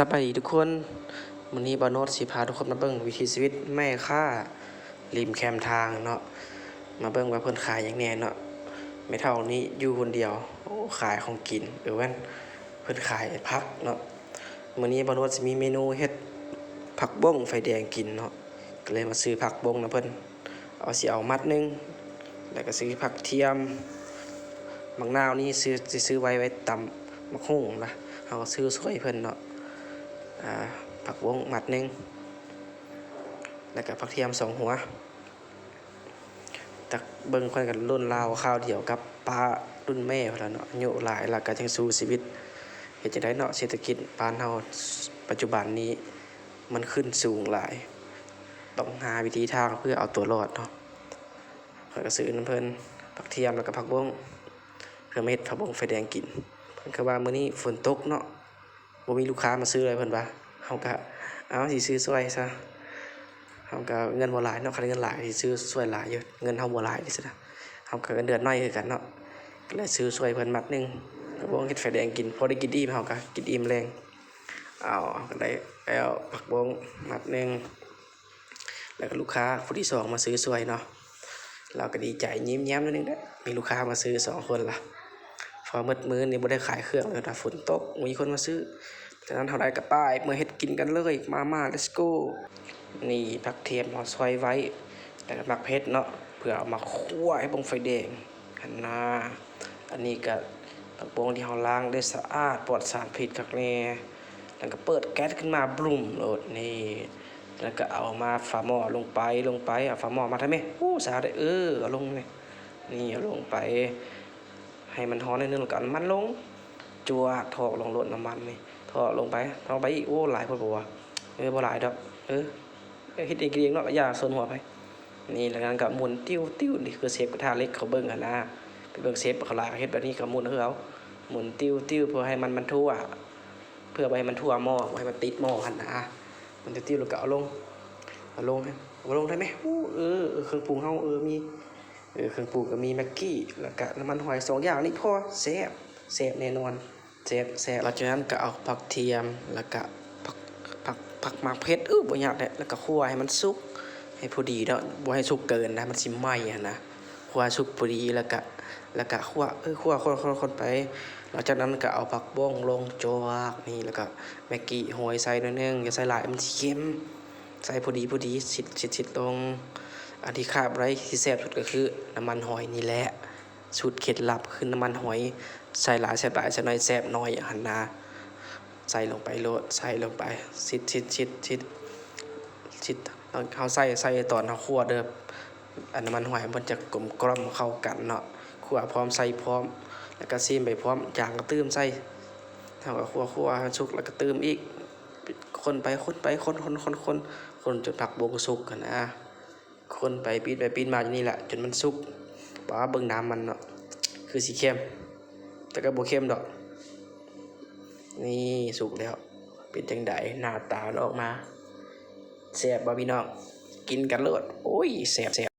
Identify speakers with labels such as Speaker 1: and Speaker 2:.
Speaker 1: สบายดีทุกคนวันนี้บานโนดสิพาทุกคนมาเบิ่งวิถีชีวิตแม่ค้าริมแคมทางเนาะมาเบิ่งว่าเพิ่นขายอย่างแน่เนาะไม่เท่านี้อยู่คนเดียวขายของกินเออแว่นเพิ่นขายผักเนาะมื้อนี้บานโนดสิมีเมนูเฮ็ดผักบ้งไฟแดงกินเนาะก็เลยมาซื้อผักบ้งนะเพิ่นเอาสิเอามัดหนึงแล้วก็ซื้อผักเทียมมะนาวนี่ซื้อสิซื้อไว้ไว้ตำมะฮุ่งนะเฮาก็ซื้อซอยเพิ่นเนาะ ผักวงมัดหนึ่งแล้วก็ผักเทียมสองหัว ตักเบิ่งคนกันรุ่นราวข้าวเดียวกับป้ารุ่นแม่พนละเนาะอายุหลายแล้วก็จังสู้ชีวิตเฮ็ดจังได้เนาะเศรษฐกิจบ้านเฮาปัจจุบันนี้มันขึ้นสูงหลาย ต้องหาวิธีทางเพื่อเอาตัวรอดเนาะเข้อยก็ซื้อน้ำเพิ่นผักเทียมแล้วก็ผักบงเพื่อเฮ็ดผักบงไฟแดงกินเพิ่นก็ว่ามื้อนี้ฝนตกเนาะ บ่มีลูกค้ามาซื้อเลยเพิ่นว่าเฮาก็เอาสิซื้อซวยซะเฮาก็เงินบ่หลายเนาะคันเงินหลายสิซื้อซวยหลายอยู่เงินเฮาบ่หลายนี่ซินะเฮาก็เงินเดือนน้อยคือกันเนาะก็เลยซื้อซวยเพิ่นมัดหนึงก็บ่เฮ็ดไฟแดงกินพอได้กินอิ่มเฮาก็กินอิ่มแรงเอาก็ได้แล้วผักบงมัดหนึงแล้วก็ลูกค้าผู้ที่สองมาซื้อซวยเนาะเราก็ดีใจยิ้มแย้มนิดนึงเด้มีลูกค้ามาซื้อสองคนล่ะ พอมืดมือนี่บ่ได้ขายเครื่องเลยนะฝนตกมีคนมาซื้อฉะนั้นเท่าใดก็ป้ายเมื่อเฮ็ดกินกันเลยมามา let's go นี่ผักเทียมเราซอยไว้แล้วก็มักเพชรเนาะเพื่อเอามาคั่วให้บงไฟแดงหันน้าอันนี้ก็ผักบงที่เฮาล้างได้สะอาดปลอดสารพิษคักแน่แล้วก็เปิดแก๊สขึ้นมาบลุ่มโลดนี่แล้วก็เอามาฝาหม้อลงไปลงไปเอาฝาหม้อมาทำไมอู้สาได้เออเอาลงนี่นี่เอาลงไป ให้มันร้อนนิดนึงแล้วก็น้ำมันลงจวกถอกลงรดน้ำมันนี่ถอกลงไปถอกไปอีกโอ้หลายคนบอกว่าเออบ่หลายดอกเออเฮ็ดเองกินเองเนาะก็อย่าสนหัวไปนี่แล้วกันก็หมุนติ้วติ้วนี่คือเซฟกระทะเล็กเขาเบิ่งหั่นนะไปเบิ่งเซฟเขาหลายเขาเฮ็ดแบบนี้ก็หมุนคือเอาหมุนติ้วติ้วเพื่อให้มันมันทั่ว เพื่อบ่ให้มันทั่วหม้อให้มันติดหม้อหันนะมันติ้วติ้วแล้วก็เอาลงเอาลงให้เอาลงได้ไหมอู้เอเออเครื่องปรุงเฮาเออมี เออเครื่องปรุงก็มีแม็กกี้ แล้วก็น้ำมันหอยสองอย่างนี่พอแซ่บแซ่บแน่นอนแซ่บแซ่บหลังจากนั้นก็เอาผักเทียม แล้วก็ผักผักผักหมากเพชรเออบ่ยากแหละแล้วก็คั่วให้มันสุก ให้พอดีเนาะบ่ให้สุกเกินนะ มันสิไหม้อะนะคั่วสุกพอดีแล้วก็แล้วก็คั่วเออคั่วคนคนคนไป หลังจากนั้นก็เอาผักบ้งลงจวกนี่แล้วก็แม็กกี้โหยใส่หน่อยนึงอย่าใส่หลายมันเค็มใส่พอดีพอดีสิดสิดสิดลง อันที่ขาดไรที่แซ่บสุดก็คือน้ำมันหอยนี่แหละสูตรเคล็ดลับคือน้ำมันหอยใส่หลายแซ่บหลายใส่น้อยแซ่บน้อยหันนาใส่ลงไปโลดใส่ลงไปชิดชิดชิดชิดชิดเอาเขาใส่ใส่ตอนเขาคั่วเด้ออันน้ำมันหอยมันจะกลมกล่อมเข้ากันเนาะคั่วพร้อมใส่พร้อม แล้วก็ซีมไปพร้อมจางก็ตื้มใส่เท่ากับคั่วคั่วให้สุกแล้วก็ตื้มอีกคนไปคนไปคนคนคนคนคนจนผักบงสุกกันนะ คนไปปีนไปปีนมาอยู่นี่แหละจนมันสุกป้าเบิ่งน้ำมันเนาะคือสีเข้ม แต่ก็บ่เข้มดอก นี่สุกแล้ว เป็นจังไดหน้าตาออกมาแซ่บบ่พี่น้องกินกันเลดโอ้ยแซ่บแซ่บ